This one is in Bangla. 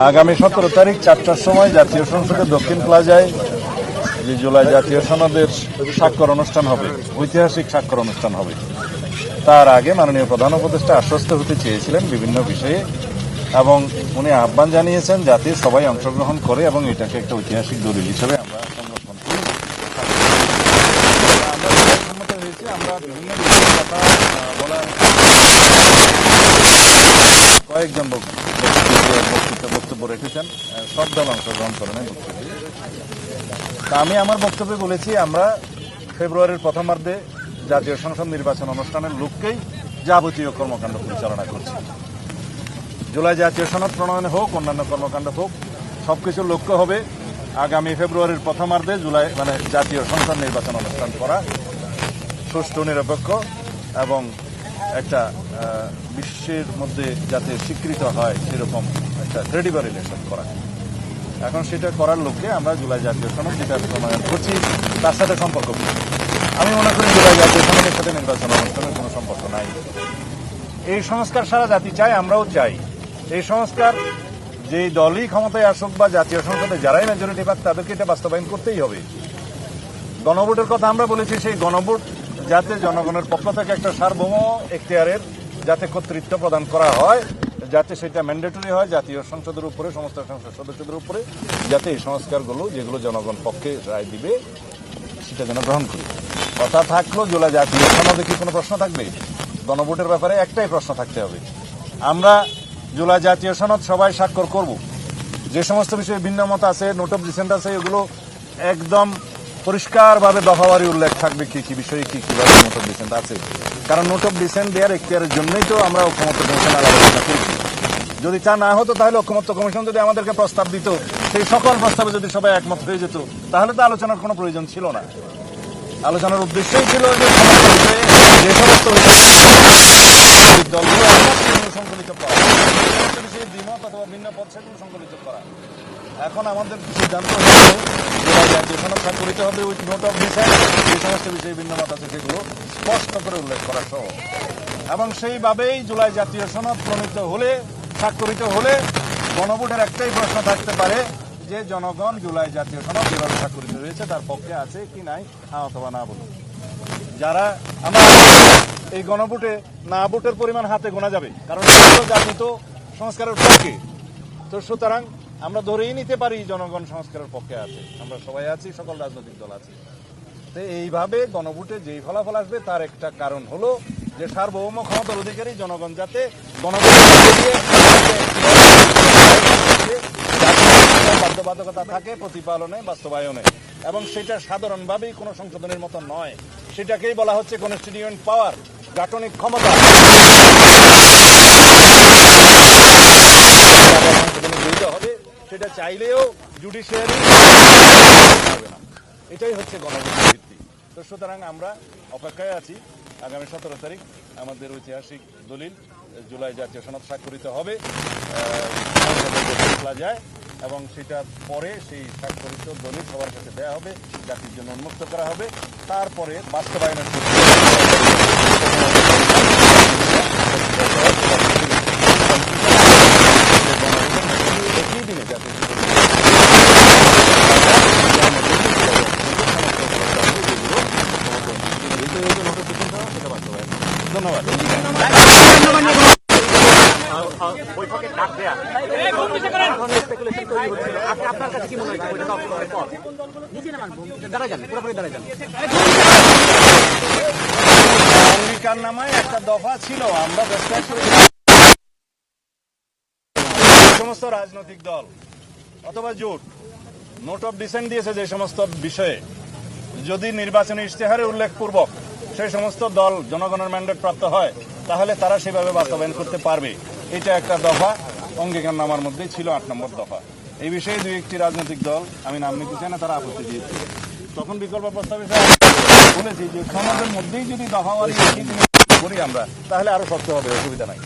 আগামী সতেরো তারিখ চারটার সময় জাতীয় সংসদের দক্ষিণ প্লাজায় যে জুলাই জাতীয় সনদের স্বাক্ষর অনুষ্ঠান হবে, ঐতিহাসিক স্বাক্ষর অনুষ্ঠান হবে। তার আগে মাননীয় প্রধান উপদেষ্টা আশ্বস্ত হতে চেয়েছিলেন বিভিন্ন বিষয়ে এবং উনি আহ্বান জানিয়েছেন যাতে সবাই অংশগ্রহণ করে এবং এটাকে একটা ঐতিহাসিক দলিল হিসেবে আমরা সংরক্ষণ করি আমরা সবাই সম্মত হয়েছি আমরা বিভিন্ন বিষয়ে কথা আহ, বলার কয়েকজন বক্তব্য- রেখেছেন। সব দল অংশগ্রহণ করেন তা আমি আমার বক্তব্যে বলেছি, আমরা ফেব্রুয়ারির প্রথমার্ধে জাতীয় সংসদ নির্বাচন অনুষ্ঠানের লোককেই যাবতীয় কর্মকাণ্ড পরিচালনা করছি। জুলাই জাতীয় সনদ প্রণয়ন হোক, অন্যান্য কর্মকাণ্ড হোক, সবকিছুর লক্ষ্য হবে আগামী ফেব্রুয়ারির প্রথমার্ধে জুলাই মানে জাতীয় সংসদ নির্বাচন অনুষ্ঠান করা, সুষ্ঠু, নিরপেক্ষ এবং একটা বিশ্বের মধ্যে যাতে স্বীকৃত হয় সেরকম একটা ক্রেডিবল ইলেকশন করা। এখন সেটা করার লক্ষ্যে আমরা জুলাই জাতীয় সনদ, যেটা প্রণয়ন করছি, তার সাথে সম্পর্ক আমি মনে করি জুলাই জাতীয় সনদের সাথে নির্বাচন অনুষ্ঠানের কোনো সম্পর্ক নাই। এই সংস্কার সারা জাতি চায়, আমরাও চাই। এই সংস্কার যে দলই ক্ষমতায় আসুক বা জাতীয় সংসদে যারাই মেজরিটি পাক, তাদেরকে এটা বাস্তবায়ন করতেই হবে। গণভোটের কথা আমরা বলেছি, সেই গণভোট যাতে জনগণের পক্ষ থেকে একটা সার্বভৌম এখতিয়ারের যাতে কর্তৃত্ব প্রদান করা হয়, যাতে সেটা ম্যান্ডেটরি হয়, জাতীয় সংসদের উপরে, সমস্ত সংসদ সদস্যদের উপরে, যাতে এই সংস্কারগুলো যেগুলো জনগণ পক্ষে রায় দিবে, সেটা যেন গ্রহণ করি। কথা থাকল, জোলা জাতীয় সনদে কি কোনো প্রশ্ন থাকবে? গণভোটের ব্যাপারে একটাই প্রশ্ন থাকতে হবে। আমরা জোলা জাতীয় সনদ সবাই স্বাক্ষর করব। যে সমস্ত বিষয়ে ভিন্ন মত আছে নোট অফ ডিসেন্ট আছে, এগুলো একদম পরিষ্কারভাবে দফাবারি উল্লেখ থাকবে কি কি বিষয়ে, কি কীভাবে নোট অফ ডিসেন্ট আছে। কারণ নোট অফ ডিসেন্ট দেওয়ার এখতিয়ারের জন্যই তো আমরা ঐক্যমত্য কমিশন আলোচনা করছি। যদি তা না হতো তাহলে ঐক্যমত্য কমিশন যদি আমাদেরকে প্রস্তাব দিত, সেই সকল প্রস্তাবে যদি সবাই একমত হয়ে যেত, তাহলে তো আলোচনার কোনো প্রয়োজন ছিল না। আলোচনার উদ্দেশ্যই ছিল যে যে সমস্ত দলগুলো সংকলিত করা যে সমস্ত বিষয়ে দ্বিমত অথবা ভিন্ন পথ সেগুলো সংকলিত করা। এখন আমাদের সিদ্ধান্ত হচ্ছে জাতীয় সনদ স্বাক্ষরিত হবে উইথ নোট অফ ডিসেন্ট যে সমস্ত বিষয়ে ভিন্ন মত আছে সেগুলো স্পষ্ট করে উল্লেখ করা সহ। এবং সেইভাবেই জুলাই জাতীয় সনদ প্রণীত হলে, স্বাক্ষরিত হলে গণভোটের একটাই প্রশ্ন থাকতে পারে যে জনগণ জুলাই জাতীয় সনদ যেভাবে স্বাক্ষরিত হয়েছে, তার পক্ষে আছে কি নাই হ্যাঁ অথবা না বলুন যারা আমরা এই গণভোটে না ভোটের পরিমাণ হাতে গোনা যাবে, কারণ জাতি তো সংস্কারের পক্ষে। তো সুতরাং আমরা ধরেই নিতে পারি জনগণ সংস্কারের পক্ষে আছে। আমরা সবাই আছি, সকল রাজনৈতিক দল আছে। তো এইভাবে গণভোটে যেই ফলাফল আসবে তার একটা কারণ হলো যে সার্বভৌম ক্ষমতার অধিকারী জনগণ যাতে বাধ্যবাধকতা থাকে প্রতিপালনে, বাস্তবায়নে। এবং সেটা সাধারণভাবেই কোনো সংশোধনের মতো নয়। সেটাকেই বলা হচ্ছে কনস্টিটিউয়েন্ট পাওয়ার গাঠনিক ক্ষমতা। হবে সেটা চাইলেও জুডিশিয়ারি হবে না এটাই হচ্ছে গণভোটের ভিত্তি। তো সুতরাং আমরা অপেক্ষায় আছি। আগামী সতেরো তারিখ আমাদের ঐতিহাসিক দলিল, জুলাই জাতীয় সনদ স্বাক্ষরিত হবে। যায় এবং সেটা পরে সেই স্বাক্ষরিত দলিল সবার কাছে দেওয়া হবে, জাতির জন্য উন্মুক্ত করা হবে। তারপরে বাস্তবায়নের ধন্যবাদ। আপনার কাছে কি মনে হয়েছে বৈঠক অফিসের পর। নিচে নামান দাঁড়া যান পুরোপুরি দাঁড়া যান। অঙ্গীকার নামায় একটা দফা ছিল আমরা সমস্ত রাজনৈতিক দল অথবা জোট নোট অফ ডিসেন্ট দিয়েছে যে সমস্ত বিষয়ে। যদি নির্বাচনী ইশতেহারে উল্লেখপূর্বক সেই সমস্ত দল জনগণের ম্যান্ডেট প্রাপ্ত হয় তাহলে তারা সেভাবে বাস্তবায়ন করতে পারবে। এটা একটা দফা। অঙ্গীকার নামার মধ্যেই ছিল আট নম্বর দফা। এই বিষয়ে দুই একটি রাজনৈতিক দল, আমি নাম নিতে চাই না, তারা আপত্তি দিয়েছে। তখন বিকল্প প্রস্তাবে বলেছি যে সমাজের মধ্যেই যদি দফাওয়ারি করি আমরা, তাহলে আরও শক্ত হবে, অসুবিধা নাই।